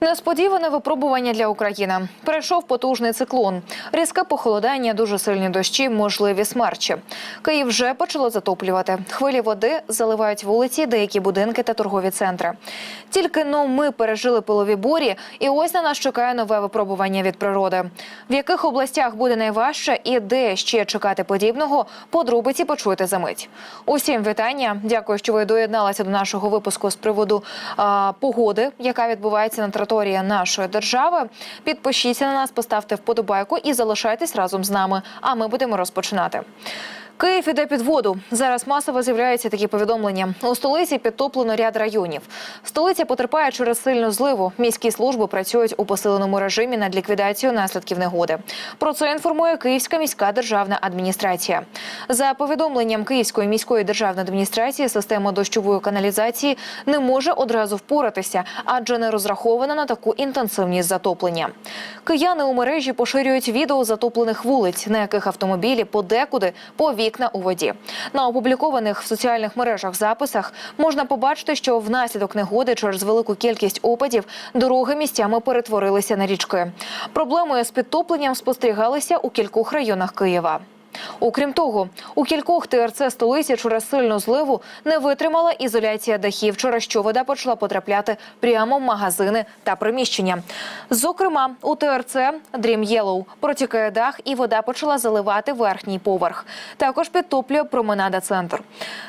Несподіване випробування для України. Перейшов потужний циклон. Різке похолодання, дуже сильні дощі, можливі смерчі. Київ вже почало затоплювати. Хвилі води заливають вулиці, деякі будинки та торгові центри. Тільки но ми пережили пилові бурі, і ось на нас чекає нове випробування від природи. В яких областях буде найважче і де ще чекати подібного, подробиці почуєте за мить. Усім вітання. Дякую, що ви доєдналися до нашого випуску з приводу а, погоди, яка відбувається на території нашої держави. Підпишіться на нас, поставте вподобайку і залишайтесь разом з нами. А ми будемо розпочинати. Київ іде під воду. Зараз масово з'являються такі повідомлення. У столиці підтоплено ряд районів. Столиця потерпає через сильну зливу. Міські служби працюють у посиленому режимі над ліквідацією наслідків негоди. Про це інформує Київська міська державна адміністрація. За повідомленням Київської міської державної адміністрації, система дощової каналізації не може одразу впоратися, адже не розрахована на таку інтенсивність затоплення. Кияни у мережі поширюють відео затоплених вулиць, на яких автомобілі подекуди по вікна у воді. На опублікованих в соціальних мережах записах можна побачити, що внаслідок негоди через велику кількість опадів дороги місцями перетворилися на річки. Проблемою з підтопленням спостерігалися у кількох районах Києва. Окрім того, у кількох ТРЦ столиці через сильну зливу не витримала ізоляція дахів, через що вода почала потрапляти прямо в магазини та приміщення. Зокрема, у ТРЦ Dream Yellow протікає дах, і вода почала заливати верхній поверх. Також підтоплює променада центр.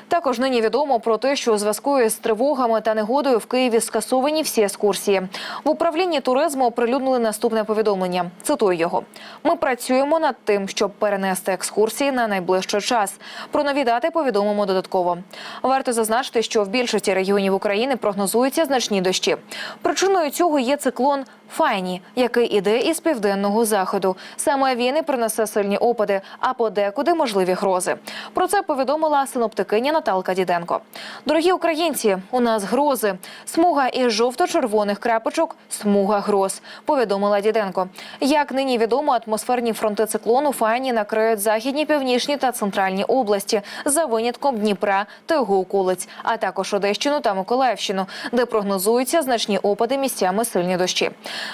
Також нині відомо про те, що у зв'язку із тривогами та негодою в Києві скасовані всі екскурсії. В управлінні туризму оприлюднили наступне повідомлення. Цитую його: ми працюємо над тим, щоб перенести екскурсії на найближчий час. Про нові дати повідомимо додатково. Варто зазначити, що в більшості регіонів України прогнозуються значні дощі. Причиною цього є циклон. Файні, який іде із південного заходу. Саме він і принесе сильні опади, а подекуди можливі грози. Про це повідомила синоптикиня Наталка Діденко. Дорогі українці, у нас грози. Смуга із жовто-червоних крапочок смуга гроз. Повідомила Діденко. Як нині відомо, атмосферні фронти циклону Файні накриють західні, північні та центральні області за винятком Дніпра та його околиць, а також Одещину та Миколаївщину, де прогнозуються значні опади місцями сильні дощі.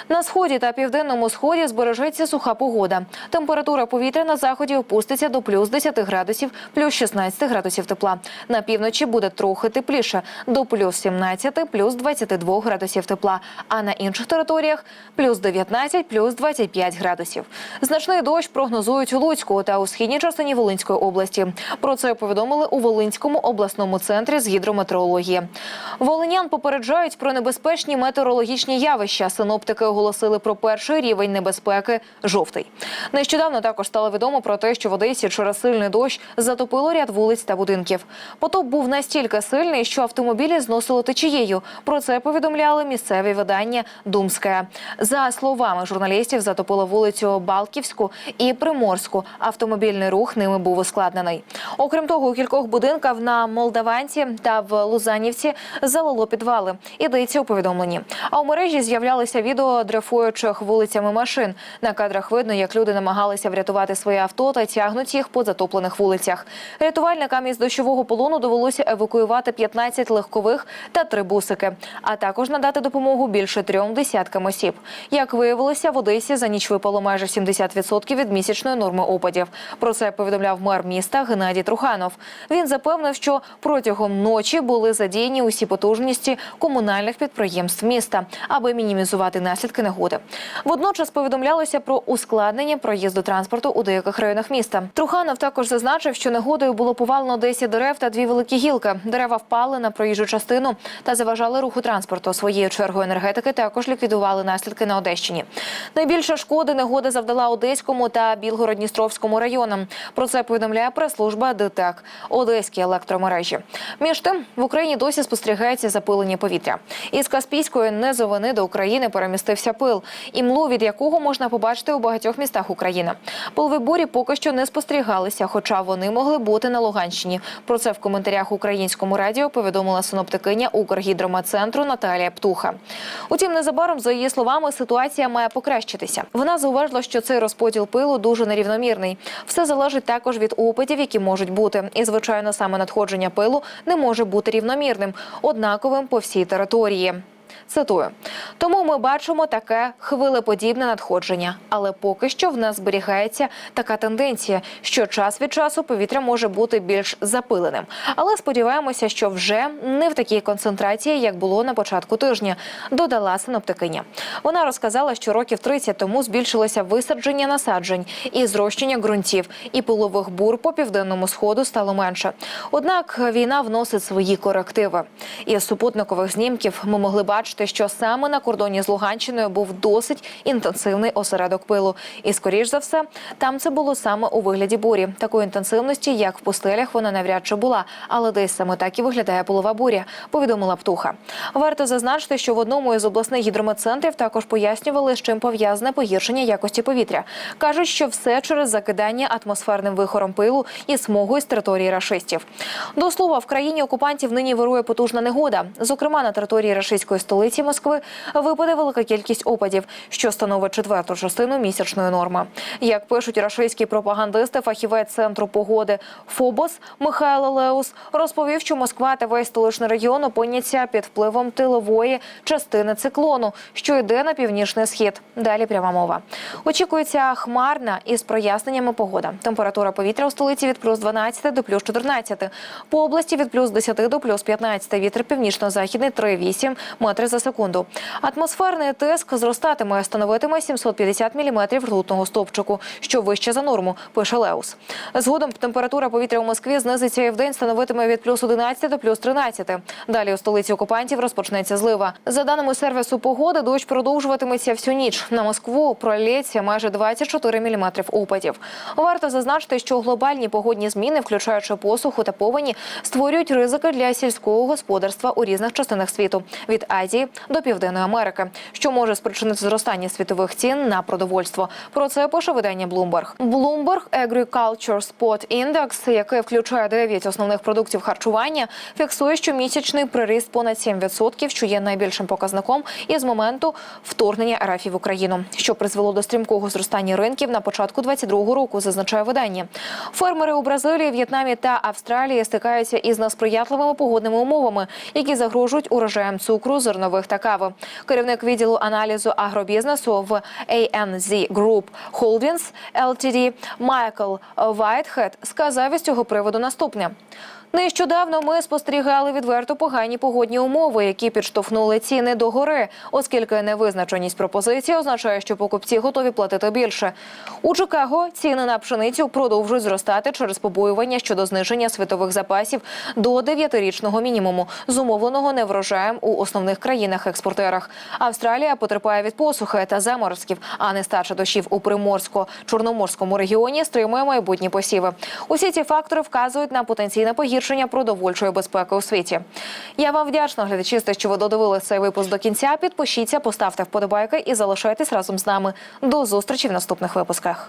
На сході та південному сході збережеться суха погода. Температура повітря на заході опуститься до плюс 10 градусів, плюс 16 градусів тепла. На півночі буде трохи тепліше до плюс 17, плюс 22 градусів тепла. А на інших територіях плюс 19, плюс 25 градусів. Значний дощ прогнозують у Луцьку та у східній частині Волинської області. Про це повідомили у Волинському обласному центрі з гідрометеорології. Волинян попереджають про небезпечні метеорологічні явища. Синоптики оголосили про перший рівень небезпеки жовтий. Нещодавно також стало відомо про те, що в Одесі через сильний дощ затопило ряд вулиць та будинків. Потоп був настільки сильний, що автомобілі зносило течією. Про це повідомляли місцеві видання Думське. За словами журналістів, затопило вулицю Балківську і Приморську. Автомобільний рух ними був ускладнений. Окрім того, у кількох будинках на Молдаванці та в Лузанівці залило підвали. Ідеться у повідомленні. А у мережі з'являлися відео дрейфуючих вулицями машин. На кадрах видно, як люди намагалися врятувати своє авто та тягнуть їх по затоплених вулицях. Рятувальникам із дощового полону довелося евакуювати 15 легкових та три бусики, а також надати допомогу більше трьом десяткам осіб. Як виявилося, в Одесі за ніч випало майже 70% від місячної норми опадів. Про це повідомляв мер міста Геннадій Труханов. Він запевнив, що протягом ночі були задіяні усі потужності комунальних підприємств міста, аби мінімізувати наслідки негоди. Водночас повідомлялося про ускладнення проїзду транспорту у деяких районах міста. Труханов також зазначив, що негодою було повалено 10 дерев та дві великі гілки. Дерева впали на проїжджу частину та заважали руху транспорту. Своєю чергою енергетики також ліквідували наслідки на Одещині. Найбільше шкоди негода завдала Одеському та Білгород-Дністровському районам. Про це повідомляє прес-служба ДТЕК Одеські електромережі. Між тим в Україні досі спостерігається запилення повітря. Із Каспійської низовини до України перемістився пил, імлу від якого можна побачити у багатьох містах України. Пилові бурі поки що не спостерігалися, хоча вони могли бути на Луганщині. Про це в коментарях українському радіо повідомила синоптикиня Укргідрометцентру Наталія Птуха. Утім, незабаром за її словами ситуація має покращитися. Вона зауважила, що цей розподіл пилу дуже нерівномірний. Все залежить також від опитів, які можуть бути. І звичайно, саме надходження пилу не може бути рівномірним, однаковим по всій території. Цитую: тому ми бачимо таке хвилеподібне надходження, але поки що в нас зберігається така тенденція, що час від часу повітря може бути більш запиленим. Але сподіваємося, що вже не в такій концентрації, як було на початку тижня. Додала синоптикиня. Вона розказала, що років 30 тому збільшилося висадження насаджень і зрощення ґрунтів, і пилових бур по південному сходу стало менше. Однак війна вносить свої корективи. Із супутникових знімків ми могли бачити, що саме на кордоні з Луганщиною був досить інтенсивний осередок пилу. І, скоріш за все, там це було саме у вигляді бурі. Такої інтенсивності, як в пустелях, вона навряд чи була, але десь саме так і виглядає пилова буря. Повідомила птуха. Варто зазначити, що в одному із обласних гідрометцентрів також пояснювали, з чим пов'язане погіршення якості повітря. кажуть, що все через закидання атмосферним вихором пилу і смогу із території рашистів. До слова, в країні окупантів нині вирує потужна негода. Зокрема, на території рашистської столиці Москви випаде велика кількість опадів, що становить четверту частину місячної норми. Як пишуть рашистські пропагандисти, фахівець центру погоди Фобос Михайло Леус розповів, що Москва та весь столичний регіон опиняться під впливом тилової частини циклону, що йде на північний схід. Далі пряма мова. Очікується хмарна із проясненнями погода. Температура повітря у столиці від плюс 12 до плюс 14. По області від плюс 10 до плюс 15. Вітер північно-західний 3,8 метри за секунду. Атмосферний тиск зростатиме, становитиме 750 міліметрів ртутного стовпчику, що вище за норму, пише Леус. Згодом температура повітря у Москві знизиться і в день становитиме від плюс 11 до плюс 13. Далі у столиці окупантів розпочнеться злива. За даними сервісу погоди, дощ продовжуватиметься всю ніч. На Москву пролється майже 24 міліметрів опадів. Варто зазначити, що глобальні погодні зміни, включаючи посуху та повені, створюють ризики для сільського господарства у різних частинах світу від Азії до Південної Америки, що може спричинити зростання світових цін на продовольство. Про це пише видання Bloomberg. Bloomberg Agriculture Spot Index, який включає 9 основних продуктів харчування, фіксує щомісячний приріст понад 7%, що є найбільшим показником із моменту вторгнення РФ в Україну, що призвело до стрімкого зростання ринків на початку 22-го року, зазначає видання. Фермери у Бразилії, В'єтнамі та Австралії стикаються із несприятливими погодними умовами, які загрожують урожаєм цукру, зернових та кави. Керівник відділу аналізу агробізнесу в ANZ Group Holdings Ltd Майкл Вайтхед сказав із цього приводу наступне. Нещодавно ми спостерігали відверто погані погодні умови, які підштовхнули ціни до гори, оскільки невизначеність пропозиції означає, що покупці готові платити більше. У Чикаго ціни на пшеницю продовжують зростати через побоювання щодо зниження світових запасів до дев'ятирічного мінімуму, зумовленого неврожаєм у основних країнах-експортерах. Австралія потерпає від посухи та заморозків, а нестача дощів у приморсько-чорноморському регіоні стримує майбутні посіви. Усі ці фактори вказують на потенційне погіршення продовольчої безпеки у світі. Я вам вдячна, глядачі, що ви додивили цей випуск до кінця. Підпишіться, поставте вподобайки і залишайтесь разом з нами. До зустрічі в наступних випусках.